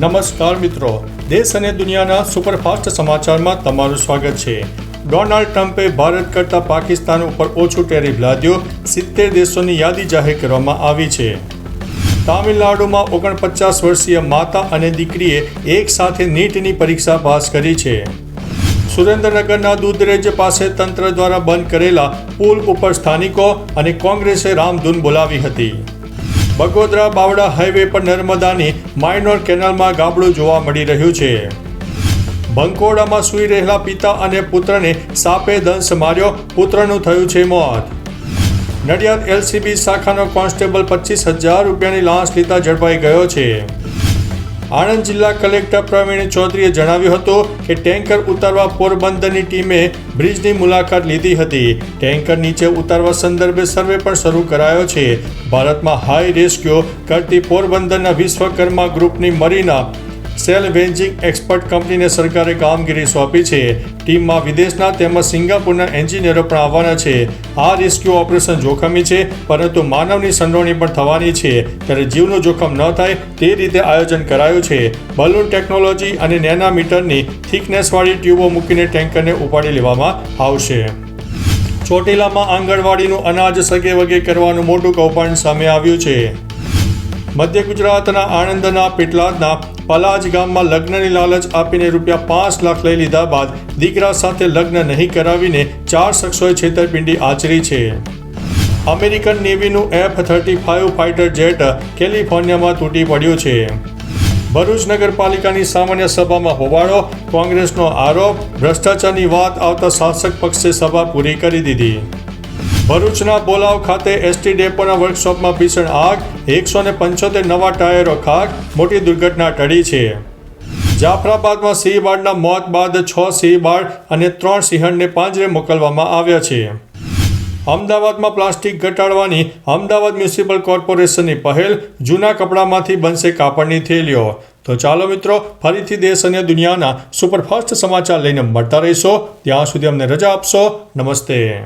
નમસ્કાર મિત્રો. દેશ અને દુનિયાના સુપરફાસ્ટ સમાચારમાં તમારું સ્વાગત છે. ડોનાલ્ડ ટ્રમ્પે ભારત કરતાં પાકિસ્તાન ઉપર ઓછું ટેરિફ લાદ્યો. સિત્તેર દેશોની યાદી જાહેર કરવામાં આવી છે. તામિલનાડુમાં ઓગણપચાસ વર્ષીય માતા અને દીકરીએ એક સાથે નીટની પરીક્ષા પાસ કરી છે. સુરેન્દ્રનગરના દૂધરેજ પાસે તંત્ર દ્વારા બંધ કરેલા પુલ ઉપર સ્થાનિકો અને કોંગ્રેસે રામધૂન બોલાવી હતી. બગોદરા બાવડા હાઈવે પર નર્મદાની માઇનોર કેનાલમાં ગાબડું જોવા મળી રહ્યું છે. બંકોડામાં સૂઈ રહેલા પિતા અને પુત્રને સાપે દંશ માર્યો, પુત્રનું થયું છે મોત. નડિયાદ એલસીબી શાખાનો કોન્સ્ટેબલ પચીસ હજાર રૂપિયાની લાંચ લીધા ઝડપાઈ ગયો છે. આણંદ જિલ્લા કલેક્ટર પ્રવીણ ચૌધરીએ જણાવ્યું હતું કે ટેન્કર ઉતારવા પોરબંદરની ટીમે બ્રિજની મુલાકાત લીધી હતી. ટેન્કર નીચે ઉતારવા સંદર્ભે સર્વે પણ શરૂ કરાયો છે. ભારતમાં હાઈ રેસ્ક્યુ કરતી પોરબંદરના વિશ્વકર્મા ગ્રુપની મરીના સેલ વેન્જિંગ એક્સપર્ટ કંપનીને સરકારે કામગીરી સોંપી છે. ટીમમાં વિદેશના તેમજ સિંગાપુરના એન્જિનિયરો પણ આવવાના છે. આ રેસ્ક્યુ ઓપરેશન જોખમી છે, પરંતુ માનવની સંડોવણી પણ થવાની છે. ત્યારે જીવનું જોખમ ન થાય, તે રીતે આયોજન કરાયું છે. બલૂન ટેકનોલોજી અને નેનામીટરની થિકનેસવાળી ટ્યુબો મૂકીને ટેન્કરને ઉપાડી લેવામાં આવશે. ચોટીલામાં આંગણવાડીનું અનાજ સગે વગે કરવાનું મોટું કૌભાંડ સામે આવ્યું છે. મધ્ય ગુજરાતના આણંદના પેટલાદના પલાજ ગામમાં લગ્નની લાલચ આપીને રૂપિયા પાંચ લાખ લઈ લીધા બાદ દીકરા સાથે લગ્ન નહીં કરાવીને ચાર શખ્સોએ છેતરપિંડી આચરી છે. American નેવીનું F thirty five fighter jet કેલિફોર્નિયામાં તૂટી પડ્યું છે. ભરૂચ નગરપાલિકાની સામાન્ય સભામાં હોબાળો, કોંગ્રેસનો આરોપ, ભ્રષ્ટાચારની વાત આવતા શાસક પક્ષે સભા પૂરી કરી દીધી. ભરૂચના બોલાવ ખાતે એસટી ડેપોના વર્કશોપમાં ભીષણ આગ, એકસો ને પંચોતેર નવા ટાયરો ખાક, મોટી દુર્ઘટના ટળી છે. જાફરાબાદમાં સિંહ બાળના મોત બાદ છ સિંહ બાળ અને ત્રણ સિંહણને પાંજરે મોકલવામાં આવ્યા છે. અમદાવાદમાં પ્લાસ્ટિક ઘટાડવાની અમદાવાદ મ્યુનિસિપલ કોર્પોરેશનની પહેલ, જૂના કપડામાંથી બનશે કાપડની થેલીઓ. તો ચાલો મિત્રો, ફરીથી દેશ અને દુનિયાના સુપરફાસ્ટ સમાચાર લઈને મળતા રહીશો. ત્યાં સુધી અમને રજા આપશો. નમસ્તે.